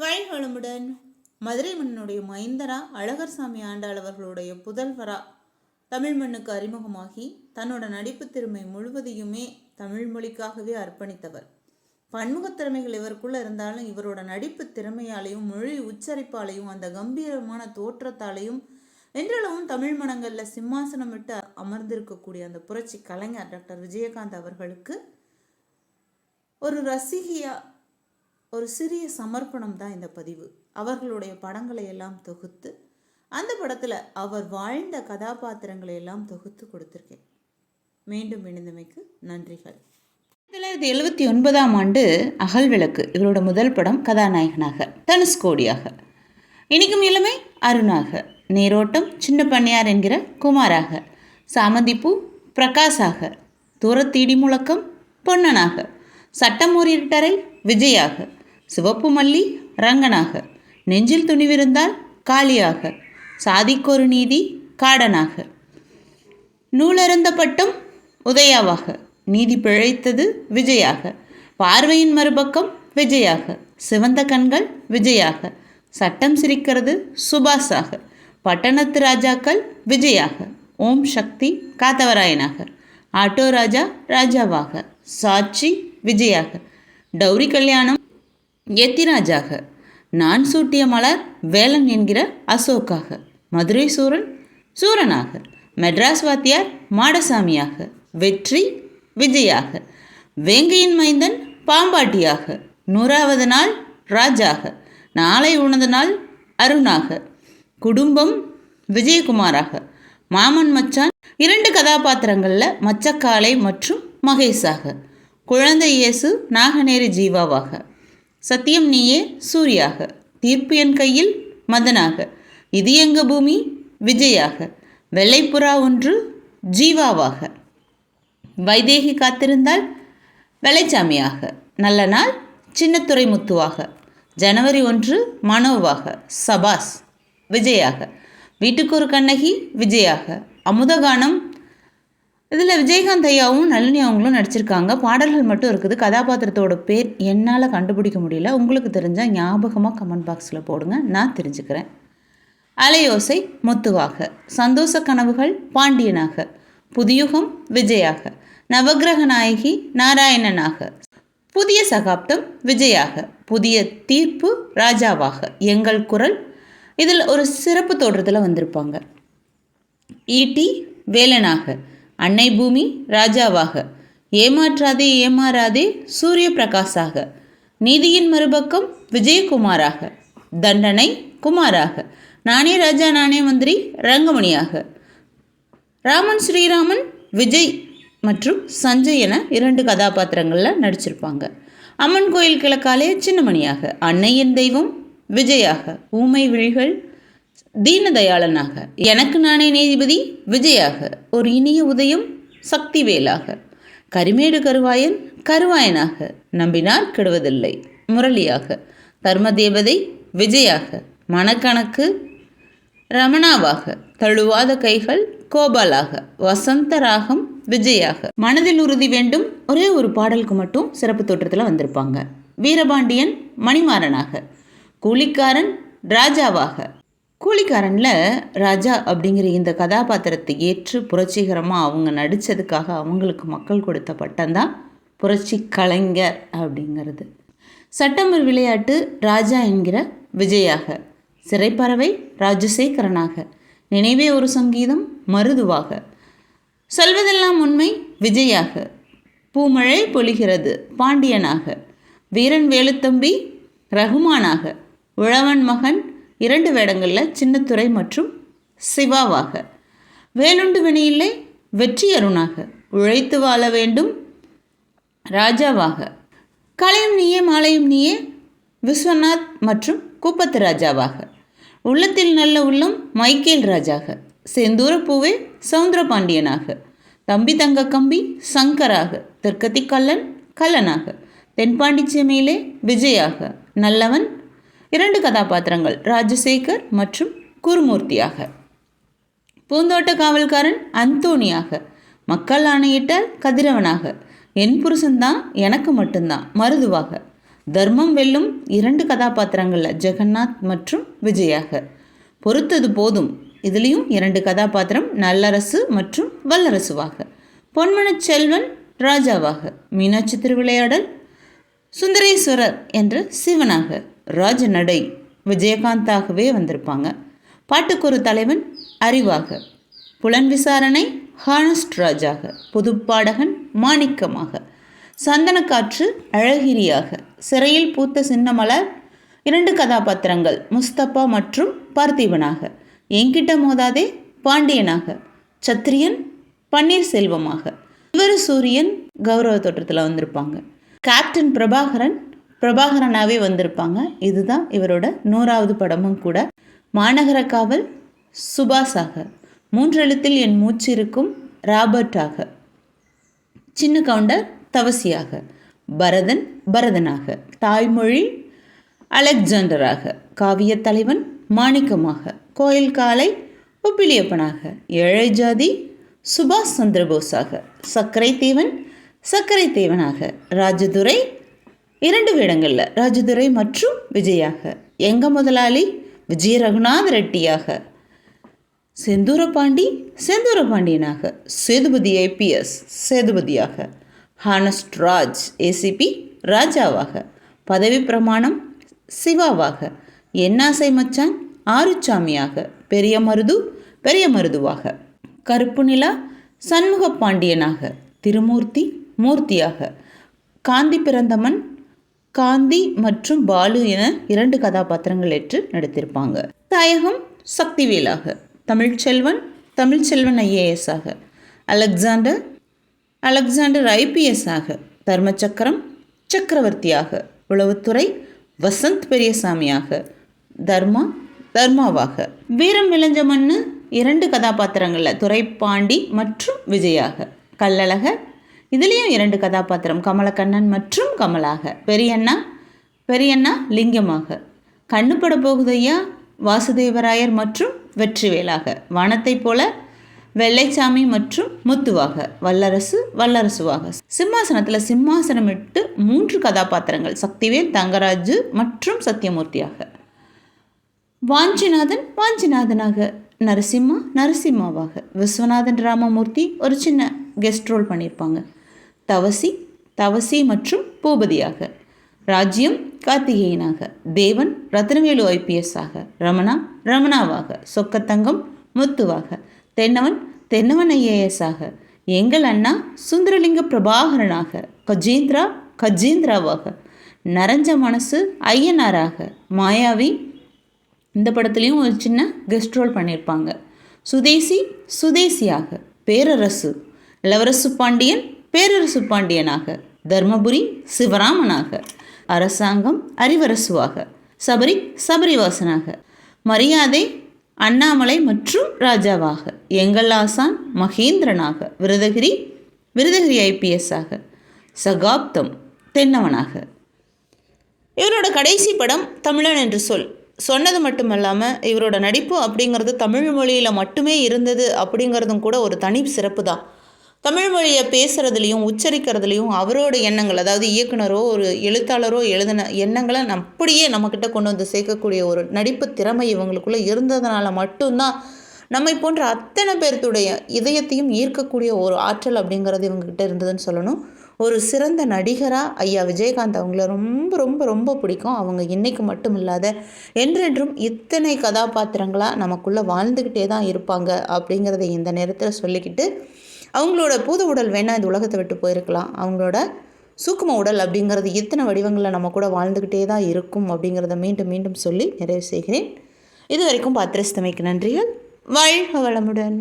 வழிகளுமுடன் மதுரை மன்னனுடைய மைந்தரா அழகர்சாமி ஆண்டாள் அவர்களுடைய புதல்வரா. தமிழ் மண்ணுக்கு அறிமுகமாகி தன்னோட நடிப்பு திறமை முழுவதையுமே தமிழ் மொழிக்காகவே அர்ப்பணித்தவர். பன்முகத் திறமைகள் இவருக்குள்ள இருந்தாலும் இவரோட நடிப்பு திறமையாலையும் மொழி உச்சரிப்பாலையும் அந்த கம்பீரமான தோற்றத்தாலையும் என்றளவும் தமிழ் மனங்களில் சிம்மாசனம் விட்டு அமர்ந்திருக்கக்கூடிய அந்த புரட்சி கலைஞர் டாக்டர் விஜயகாந்த் அவர்களுக்கு ஒரு ரசிகையாக ஒரு சிறிய சமர்ப்பணம் தான் இந்த பதிவு. அவர்களுடைய படங்களை எல்லாம் தொகுத்து அந்த படத்தில் அவர் வாழ்ந்த கதாபாத்திரங்களை எல்லாம் தொகுத்து கொடுத்துருக்கேன். மீண்டும் இணைந்தமைக்கு நன்றிகள். தொள்ளாயிரத்தி எழுபத்தி ஒன்பதாம் ஆண்டு அகல்விளக்கு இவரோட முதல் படம் கதாநாயகனாக தனுஷ்கோடியாக இனிக்கும் இளமை அருணாக நீரோட்டம் சின்ன பண்ணியார் என்கிற குமாராக சாமந்திப்பூ பிரகாஷாக தூரத்தீடி முழக்கம் பொன்னனாக சட்டமூரிட்டரை விஜயாக சிவப்பு மல்லி ரங்கனாக நெஞ்சில் துணிவிருந்தால் காளியாக சாதிக்கொரு நீதி காடனாக நூலருந்த உதயாவாக நீதி பிழைத்தது விஜயாக பார்வையின் மறுபக்கம் விஜயாக சிவந்த கண்கள் விஜயாக சட்டம் சிரிக்கிறது சுபாஷாக பட்டணத்து ராஜாக்கள் விஜயாக ஓம் சக்தி காத்தவராயனாக ஆட்டோ ராஜா ராஜாவாக சாட்சி விஜயாக டௌரி கல்யாணம் எத்திராஜாக. நான் சூட்டிய மலர் வேலன் என்கிற அசோக்காக. மதுரை சூரன் சூரனாக. மெட்ராஸ் வாத்தியார் மாடசாமியாக. வெற்றி விஜயாக. வேங்கையின் மைந்தன் பாம்பாட்டியாக. நூறாவது நாள் ராஜாக. நாளை உணர்ந்த நாள் அருணாக. குடும்பம் விஜயகுமாராக. மாமன் மச்சான் இரண்டு கதாபாத்திரங்களில் மச்சக்காலை மற்றும் மகேஷாக. குழந்தை இயேசு நாகநேரி ஜீவாவாக. சத்தியம் நீயே சூர்யாக. தீர்ப்பு என் கையில் மதனாக. இது எங்க பூமி? விஜயாக. வெள்ளைப்புறா ஒன்று ஜீவாவாக. வைதேகி காத்திருந்தால் வெள்ளைச்சாமியாக. நல்ல நாள் சின்னத்துறை முத்துவாக ஜனவரி ஒன்று மனோவாக. சபாஸ் விஜயாக. வீட்டுக்கு ஒரு கண்ணகி விஜயாக. அமுதகானம் இதில் விஜயகாந்த் ஐயாவும் நளினி அவங்களும் நடிச்சிருக்காங்க. பாடல்கள் மட்டும் இருக்குது. கதாபாத்திரத்தோட பேர் என்னால் கண்டுபிடிக்க முடியல. உங்களுக்கு தெரிஞ்சால் ஞாபகமாக கமெண்ட் பாக்ஸில் போடுங்க. நான் தெரிஞ்சுக்கிறேன். அலையோசை முத்துவாக. சந்தோஷ கனவுகள் பாண்டியனாக. புதியுகம் விஜயாக. நவக்கிரக நாயகி நாராயணனாக. புதிய சகாப்தம் விஜயாக. புதிய தீர்ப்பு ராஜாவாக. எங்கள் குரல். இதில் ஒரு சிறப்பு தோற்றத்தில் வந்திருப்பாங்க. ஈட்டி வேலனாக. அன்னை பூமி ராஜாவாக. ஏமாற்றாதே ஏமாறாதே சூரிய பிரகாஷாக நீதியின் மறுபக்கம் விஜயகுமாராக. தண்டனை குமாராக. நானே ராஜா நானே மந்திரி ரங்கமணியாக. ராமன் ஸ்ரீராமன் விஜய் மற்றும் சஞ்சய் என இரண்டு கதாபாத்திரங்களில் நடிச்சிருப்பாங்க. அம்மன் கோயில் கிழக்காலே சின்னமணியாக. அன்னையின் தெய்வம் விஜயாக. ஊமை விழிகள் தீனதயாளனாக. எனக்கு நானே நீதிபதி விஜயாக. ஒரு இனிய உதயம் சக்திவேலாக. கரிமேடு கருவாயன் கருவாயனாக. நம்பினார் கெடுவதில்லை முரளியாக. தர்மதேவதை விஜயாக. மனக்கணக்கு ரமணாவாக. தழுவாத கைகள் கோபாலாக. வசந்த ராகம் விஜயாக. மனதில் உறுதி வேண்டும் ஒரே ஒரு பாடலுக்கு மட்டும் சிறப்பு தோற்றத்தில் வந்திருப்பாங்க. வீரபாண்டியன் மணிமாறனாக. கூலிக்காரன் ராஜாவாக. கூலிக்காரனில் ராஜா அப்படிங்கிற இந்த கதாபாத்திரத்தை ஏற்று புரட்சிகரமாக அவங்க நடித்ததுக்காக அவங்களுக்கு மக்கள் கொடுத்த பட்டம் தான் புரட்சி கலைஞர் அப்படிங்கிறது. சட்டமர் விளையாட்டு ராஜா என்கிற விஜயாக சிறைப்பறவை ராஜசேகரனாக நினைவே ஒரு சங்கீதம் மருதுவாக சொல்வதெல்லாம் உண்மை விஜயாக பூமழை பொழிகிறது பாண்டியனாக வீரன் வேலுத்தம்பி ரகுமானாக உழவன் மகன் இரண்டு வேடங்களில் சின்னத்துறை மற்றும் சிவாவாக. வேலுண்டு வினையில்லை வெற்றி அருணாக. உழைத்து வாழ வேண்டும் ராஜாவாக. கலையும் நீயே மாலையும் நீயே விஸ்வநாத் மற்றும் கூப்பத்து ராஜாவாக. உள்ளத்தில் நல்ல உள்ளம் மைக்கேல் ராஜாக. செந்தூர பூவே சவுந்தர பாண்டியனாக தம்பி தங்க கம்பி சங்கராக. தெற்கத்தி கல்லன் கல்லனாக தென்பாண்டி செமையிலே விஜயாக. நல்லவன் இரண்டு கதாபாத்திரங்கள் ராஜசேகர் மற்றும் குருமூர்த்தியாக. பூந்தோட்ட காவல்காரன் அந்தோணியாக. மக்கள் ஆணையிட்டால் கதிரவனாக. என் புருஷன்தான் எனக்கு மட்டும்தான் மருதுவாக. தர்மம் வெல்லும் இரண்டு கதாபாத்திரங்களில் ஜெகநாத் மற்றும் விஜயாக. பொறுத்தது போதும் இதுலேயும் இரண்டு கதாபாத்திரம் நல்லரசு மற்றும் வல்லரசுவாக. பொன்மனச் செல்வன் ராஜாவாக. மீனாட்சி திருவிளையாடல் சுந்தரேஸ்வரர் என்ற சிவனாக. ராஜநடை விஜயகாந்தாகவே வந்திருப்பாங்க. பாட்டுக்குரு தலைவன் அறிவாக புலன் விசாரணை ஹானஸ்ட் ராஜாக புதுப்பாடகன் மாணிக்கமாக சந்தனக்காற்று அழகிரியாக சிறையில் பூத்த சின்னமலர் இரண்டு கதாபாத்திரங்கள் முஸ்தபா மற்றும் பார்த்திபனாக என்கிட்ட மோதாதே பாண்டியனாக சத்திரியன் பன்னீர்செல்வமாக இவர் சூரியன் கௌரவ தோற்றத்தில் வந்திருப்பாங்க. கேப்டன் பிரபாகரன் பிரபாகரனாகவே வந்திருப்பாங்க. இதுதான் இவரோட நூறாவது படமும் கூட. மாநகர காவல் சுபாஷாக மூன்றெழுத்தில் என் மூச்சு இருக்கும் ராபர்ட்டாக சின்ன கவுண்டர் தவசியாக. பரதன் பரதனாக. தாய்மொழி அலெக்சாண்டராக காவியத் தலைவன் மாணிக்கமாக. கோயில் காலை ஒப்பிலியப்பனாக ஏழை ஜாதி சுபாஷ் சந்திரபோஸாக சர்க்கரை தேவன் சர்க்கரை தேவனாக. ராஜதுரை இரண்டு வேடங்களில் ராஜதுரை மற்றும் விஜயாக. எங்க முதலாளி? விஜய ரகுநாத ரெட்டியாக. செந்தூர பாண்டி செந்தூர பாண்டியனாக. சேதுபதி ஐபிஎஸ் சேதுபதியாக. ஹானஸ்ட் ராஜ் ஏசிபி ராஜாவாக. பதவி பிரமாணம் சிவாவாக. என்னாசை மச்சான் ஆறுச்சாமியாக பெரிய மருது பெரிய மருதுவாக. கருப்பு நிலா சண்முக பாண்டியனாக. திருமூர்த்தி மூர்த்தியாக. காந்தி பிறந்தமன் காந்தி மற்றும் பாலு என இரண்டு கதாபாத்திரங்கள் ஏற்று நடித்திருப்பாங்க. தாயகம் சக்திவேலாக தமிழ்ச்செல்வன் தமிழ்ச்செல்வன் ஐஏஎஸ் ஆக அலெக்சாண்டர் அலெக்சாண்டர் ஐபிஎஸ் ஆக தர்மச்சக்கரம் சக்கரவர்த்தியாக உளவுத்துறை வசந்த் பெரியசாமியாக தர்மா தர்மாவாக. வீரம் விளைஞ்ச மண்ணு இரண்டு கதாபாத்திரங்களில் துரைப்பாண்டி மற்றும் விஜயாக. கல்லழகர் இதுலேயும் இரண்டு கதாபாத்திரம் கமலக்கண்ணன் மற்றும் கமலாக. பெரியண்ணா பெரியண்ணா லிங்கமாக. கண்ணுப்பட போகுதையா வாசுதேவராயர் மற்றும் வெற்றிவேலாக. வானத்தைப் போல வெள்ளைச்சாமி மற்றும் முத்துவாக. வல்லரசு வல்லரசுவாக. சிம்மாசனத்தில் சிம்மாசனமிட்டு மூன்று கதாபாத்திரங்கள். சக்திவேல் தங்கராஜு மற்றும் சத்யமூர்த்தியாக வாஞ்சிநாதன் வாஞ்சிநாதனாக. நரசிம்மா நரசிம்மாவாக. விஸ்வநாதன் ராமமூர்த்தி ஒரு சின்ன கெஸ்ட் ரோல் பண்ணியிருப்பாங்க தவசி தவசி மற்றும் பூபதியாக. ராஜ்யம் கார்த்திகேயனாக. தேவன் ரத்னவேலு ஐபிஎஸ் ஆக ரமணா ரமணாவாக. சொக்கத்தங்கம் முத்துவாக. தென்னவன் தென்னவன் ஐஏஎஸ் ஆக எங்கள் அண்ணா சுந்தரலிங்க பிரபாகரனாக. கஜேந்திரா கஜேந்திராவாக. நரஞ்ச மனசு ஐயனாராக. மாயாவி இந்த படத்துலேயும் ஒரு சின்ன கெஸ்ட் ரோல் பண்ணியிருப்பாங்க. சுதேசி சுதேசியாக. பேரரசு. இளவரசு பாண்டியன் பேரரசு பாண்டியனாக தர்மபுரி சிவராமனாக அரசாங்கம் அறிவரசுவாக சபரி சபரிவாசனாக மரியாதை அண்ணாமலை மற்றும் ராஜாவாக எங்கள் ஆசான் மகேந்திரனாக விருதகிரி விருதகிரி ஐபிஎஸ் ஆக சகாப்தம் தென்னவனாக. இவரோட கடைசி படம் தமிழன் என்று சொல். சொன்னது மட்டுமல்லாமல் இவரோட நடிப்பு அப்படிங்கிறது தமிழ் மொழியில் மட்டுமே இருந்தது அப்படிங்கிறதும் கூட ஒரு தனி சிறப்பு தான் தமிழ் மொழியை பேசுகிறதுலையும் உச்சரிக்கிறதுலையும் அவரோட எண்ணங்கள் அதாவது இயக்குனரோ ஒரு எழுத்தாளரோ எழுதின எண்ணங்களை அப்படியே நம்மக்கிட்ட கொண்டு வந்து சேர்க்கக்கூடிய ஒரு நடிப்பு திறமை இவங்களுக்குள்ளே இருந்ததுனால மட்டும்தான் நம்மை போன்ற அத்தனை பேர்த்துடைய இதயத்தையும் ஈர்க்கக்கூடிய ஒரு ஆற்றல் அப்படிங்கிறது இவங்ககிட்ட இருந்ததுன்னு சொல்லணும். ஒரு சிறந்த நடிகராக ஐயா விஜயகாந்த் அவங்கள ரொம்ப ரொம்ப ரொம்ப பிடிக்கும். அவங்க இன்றைக்கு மட்டும் இல்லாத என்றென்றும் இத்தனை கதாபாத்திரங்களாக நமக்குள்ளே வாழ்ந்துக்கிட்டே தான் இருப்பாங்க அப்படிங்கிறத இந்த நேரத்தில் சொல்லிக்கிட்டு அவங்களோட பூத உடல் வேணால் இந்த உலகத்தை விட்டு போயிருக்கலாம். அவங்களோட சூக்கும உடல் அப்படிங்கிறது எத்தனை வடிவங்களில் நம்ம கூட வாழ்ந்துக்கிட்டே தான் இருக்கும் அப்படிங்கிறத மீண்டும் மீண்டும் சொல்லி நிறைவு செய்கிறேன். இது வரைக்கும் பாத்திரஸ்தமைக்கு நன்றிகள். வாழ்க வளமுடன்.